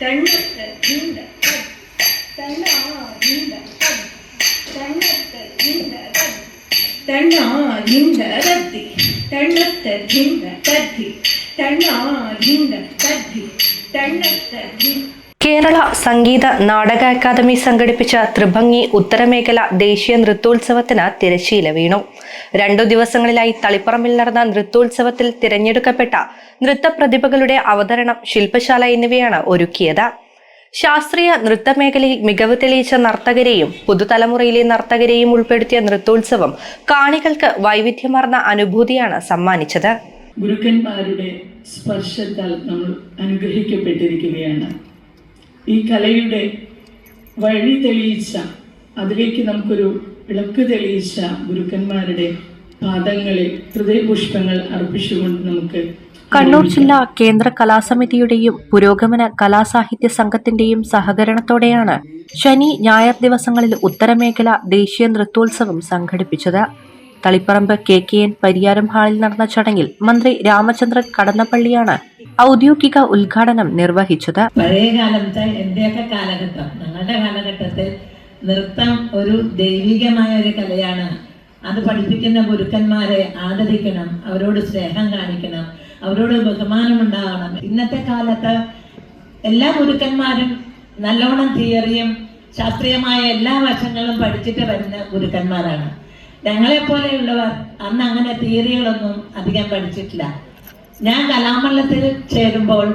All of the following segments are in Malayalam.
தண்ணத்த இந்த தத் தன்னா இந்த தத் தண்ணத்த இந்த தத் தன்னா இந்த ரத்தி தண்ணத்த இந்த தத்தி தன்னா இந்த കേരള സംഗീത നാടക അക്കാദമി സംഘടിപ്പിച്ച ത്രിഭംഗി ഉത്തരമേഖല ദേശീയ നൃത്തോത്സവത്തിന് തിരശ്ശീല വീണു. രണ്ടു ദിവസങ്ങളിലായി തളിപ്പറമ്പിൽ നടന്ന നൃത്തോത്സവത്തിൽ തിരഞ്ഞെടുക്കപ്പെട്ട നൃത്തപ്രതിഭകളുടെ അവതരണം ശില്പശാല എന്നിവയാണ് ഒരുക്കിയത്. ശാസ്ത്രീയ നൃത്തമേഖലയിൽ മികവ് തെളിയിച്ച നർത്തകരെയും പുതുതലമുറയിലെ നർത്തകരെയും ഉൾപ്പെടുത്തിയ നൃത്തോത്സവം കാണികൾക്ക് വൈവിധ്യമാർന്ന അനുഭൂതിയാണ് സമ്മാനിച്ചത്. ഗുരുക്കന്മാരുടെ സ്പർശത്താൽ നമ്മൾ അനുഗ്രഹിക്കപ്പെട്ടിരിക്കുകയാണ്. ഈ കലയുടെ വഴി തെളിയിച്ച അതിലേക്ക് നമുക്കൊരു വിളക്ക് തെളിയിച്ച ഗുരുക്കന്മാരുടെ പാദങ്ങളിൽ ഹൃദയപുഷ്പങ്ങൾ അർപ്പിച്ചുകൊണ്ട് നമുക്ക് കണ്ണൂർ ജില്ലാ കേന്ദ്ര കലാസമിതിയുടെയും പുരോഗമന കലാസാഹിത്യ സംഘത്തിന്റെയും സഹകരണത്തോടെയാണ് ശനി ഞായർ ദിവസങ്ങളിൽ ഉത്തരമേഖല ദേശീയ നൃത്തോത്സവം സംഘടിപ്പിച്ചത്. Taliparamba K K N Pariyaram ഹാളിൽ നടന്ന ചടങ്ങിൽ മന്ത്രി രാമചന്ദ്രൻ കടന്നപ്പള്ളിയാണ് ഔദ്യോഗിക ഉദ്ഘാടനം നിർവഹിച്ചത് പഴയ കാലത്തെ എന്റെയൊക്കെ കാലഘട്ടം ഞങ്ങളുടെ കാലഘട്ടത്തിൽ നൃത്തം ഒരു ദൈവികമായ ഒരു കലയാണ്. അത് പഠിപ്പിക്കുന്ന ഗുരുക്കന്മാരെ ആദരിക്കണം അവരോട് സ്നേഹം കാണിക്കണം അവരോട് ബഹുമാനം ഉണ്ടാവണം ഇന്നത്തെ കാലത്ത് എല്ലാ ഗുരുക്കന്മാരും നല്ലോണം തിയറിയും ശാസ്ത്രീയമായ എല്ലാ വശങ്ങളും പഠിച്ചിട്ട് വരുന്ന ഗുരുക്കന്മാരാണ്. ഞങ്ങളെപ്പോലെയുള്ളവർ അന്ന് അങ്ങനെ തിയറികളൊന്നും അധികം പഠിച്ചിട്ടില്ല. ഞാൻ കലാമണ്ഡലത്തിൽ ചേരുമ്പോൾ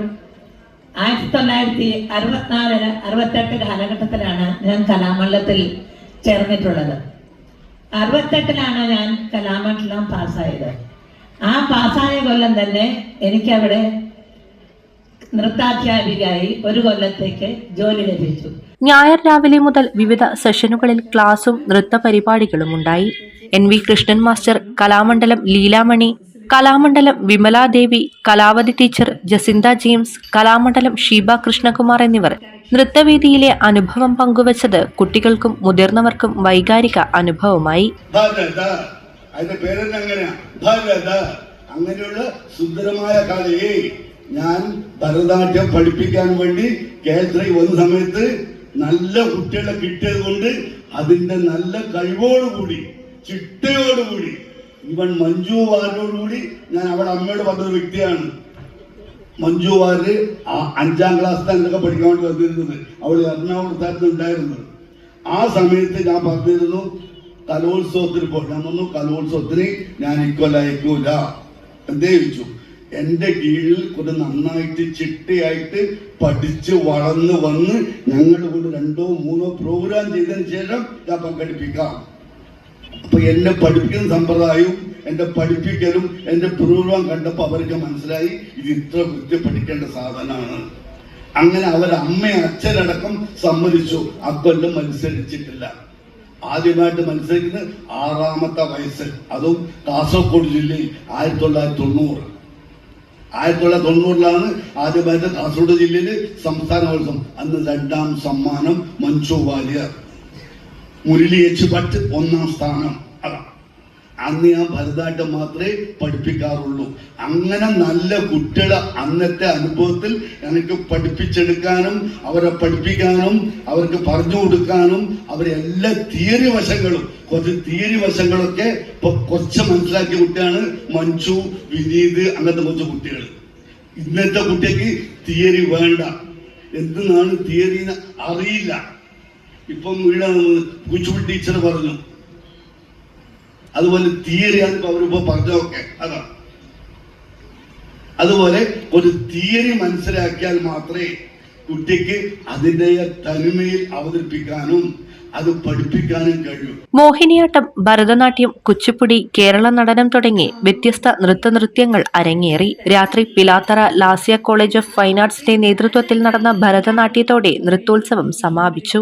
ആയിരത്തി തൊള്ളായിരത്തി അറുപത്തിനാല് അറുപത്തെട്ട് കാലഘട്ടത്തിലാണ് ഞാൻ കലാമണ്ഡലത്തിൽ ചേർന്നിട്ടുള്ളത്. അറുപത്തെട്ടിലാണ് ഞാൻ കലാമണ്ഡലം പാസ്സായത്. ആ പാസ്സായ കൊല്ലം തന്നെ എനിക്കവിടെ നൃത്താധ്യാപികയായി ഒരു കൊല്ലത്തേക്ക് ജോലി ലഭിച്ചു. ഞായർ രാവിലെ മുതൽ വിവിധ സെഷനുകളിൽ ക്ലാസും നൃത്ത പരിപാടികളും ഉണ്ടായി N V Krishnan master Kalamandalam Leelamani Kalamandalam Vimaladevi Kalavathi teacher Jasintha James Kalamandalam Sheeba Krishnakumar എന്നിവർ. നൃത്തവേദിയിലെ അനുഭവം പങ്കുവച്ചത് കുട്ടികൾക്കും മുതിർന്നവർക്കും വൈകാരിക അനുഭവമായി. അങ്ങനെയുള്ള സുന്ദരമായ കലയെ ഞാൻ ഭരതനാട്യം പഠിപ്പിക്കാൻ വേണ്ടി കേരളത്തിൽ വന്ന സമയത്ത് നല്ല കുട്ടികളെ കിട്ടിയത് കൊണ്ട് അതിന്റെ നല്ല കഴിവോടുകൂടി ചിട്ടയോടുകൂടി ഇവൻ മഞ്ജു കൂടി ഞാൻ അവിടെ അമ്മയോട് പറഞ്ഞൊരു വ്യക്തിയാണ്. മഞ്ജു വാര് ആ അഞ്ചാം ക്ലാസ് എന്നൊക്കെ പഠിക്കാൻ വേണ്ടി വന്നിരുന്നത്. അവൾ എറണാകുളത്തായിരുന്നു ഉണ്ടായിരുന്നത്. ആ സമയത്ത് ഞാൻ പറഞ്ഞിരുന്നു കലോത്സവത്തിന് ഞാൻ പറഞ്ഞു കലോത്സവത്തിന് ഞാൻ ഇക്കൊല്ലം അയക്കൂല എന്തേ ചോദിച്ചു. എന്റെ കീഴിൽ കൊണ്ട് നന്നായിട്ട് ചിട്ടയായിട്ട് പഠിച്ച് വളർന്ന് വന്ന് ഞങ്ങളുടെ കൊണ്ട് രണ്ടോ മൂന്നോ പ്രോഗ്രാം ചെയ്തതിന് ശേഷം ഞാൻ പങ്കെടുപ്പിക്കാം. അപ്പൊ എന്നെ പഠിപ്പിക്കുന്ന സമ്പ്രദായവും എന്റെ പഠിപ്പിക്കലും എന്റെ പൂർവം കണ്ടപ്പോൾ അവർക്ക് മനസ്സിലായി ഇത് ഇത്ര വൃത്തി പഠിക്കേണ്ട സാധനമാണ്. അങ്ങനെ അവർ അമ്മ അച്ഛനടക്കം സമ്മതിച്ചു. അക്കൊല്ലം മത്സരിച്ചിട്ടില്ല. ആദ്യമായിട്ട് മത്സരിക്കുന്നത് ആറാമത്തെ വയസ്സിൽ. അതും കാസർഗോഡ് ജില്ലയിൽ ആയിരത്തി തൊള്ളായിരത്തി തൊണ്ണൂറ് ആയിരത്തി തൊള്ളായിരത്തി തൊണ്ണൂറിലാണ് ആദ്യമായിട്ട് കാസർഗോഡ് ജില്ലയിൽ സംസ്ഥാനോത്സവം. അന്ന് രണ്ടാം സമ്മാനം മഞ്ജു വാര്യർ. മുരളി എച്ച് ഭട്ട് ഒന്നാം സ്ഥാനം. അതാണ് അന്ന് ഞാൻ ഭരതനാട്യം മാത്രമേ പഠിപ്പിക്കാറുള്ളൂ. അങ്ങനെ നല്ല കുട്ടികളെ അന്നത്തെ അനുഭവത്തിൽ എനിക്ക് പഠിപ്പിച്ചെടുക്കാനും അവരെ പഠിപ്പിക്കാനും അവർക്ക് പറഞ്ഞു കൊടുക്കാനും അവരെ എല്ലാ തിയറി വശങ്ങളും കുറച്ച് തിയറി വശങ്ങളൊക്കെ ഇപ്പൊ കുറച്ച് മനസ്സിലാക്കിയ കുട്ടിയാണ് മഞ്ജു വിനീത് അങ്ങനത്തെ കുറച്ച് കുട്ടികൾ ഇന്നത്തെ കുട്ടിക്ക് തിയറി വേണ്ട. എന്തെന്നാണ് തിയറി അറിയില്ല? ഇപ്പം ഇവിടെ പൂച്ചുപുൾ ടീച്ചർ പറഞ്ഞു. അതുപോലെ തിയറിയാണ് അവരിപ്പോ പറഞ്ഞതൊക്കെ അതാ. അതുപോലെ ഒരു തിയറി മനസ്സിലാക്കിയാൽ മാത്രമേ കുട്ടിക്ക് അതിന്റെ തനിമയിൽ അവതരിപ്പിക്കാനും അത് പഠിപ്പിക്കാനും കഴിയും. മോഹിനിയാട്ടം ഭരതനാട്യം കുച്ചിപ്പുടി കേരള നടനം തുടങ്ങി വ്യത്യസ്ത നൃത്തനൃത്യങ്ങൾ അരങ്ങേറി. രാത്രി Pilathara Lasya college of fine ആർട്സിന്റെ നേതൃത്വത്തിൽ നടന്ന ഭരതനാട്യത്തോടെ നൃത്തോത്സവം സമാപിച്ചു.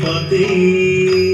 Pati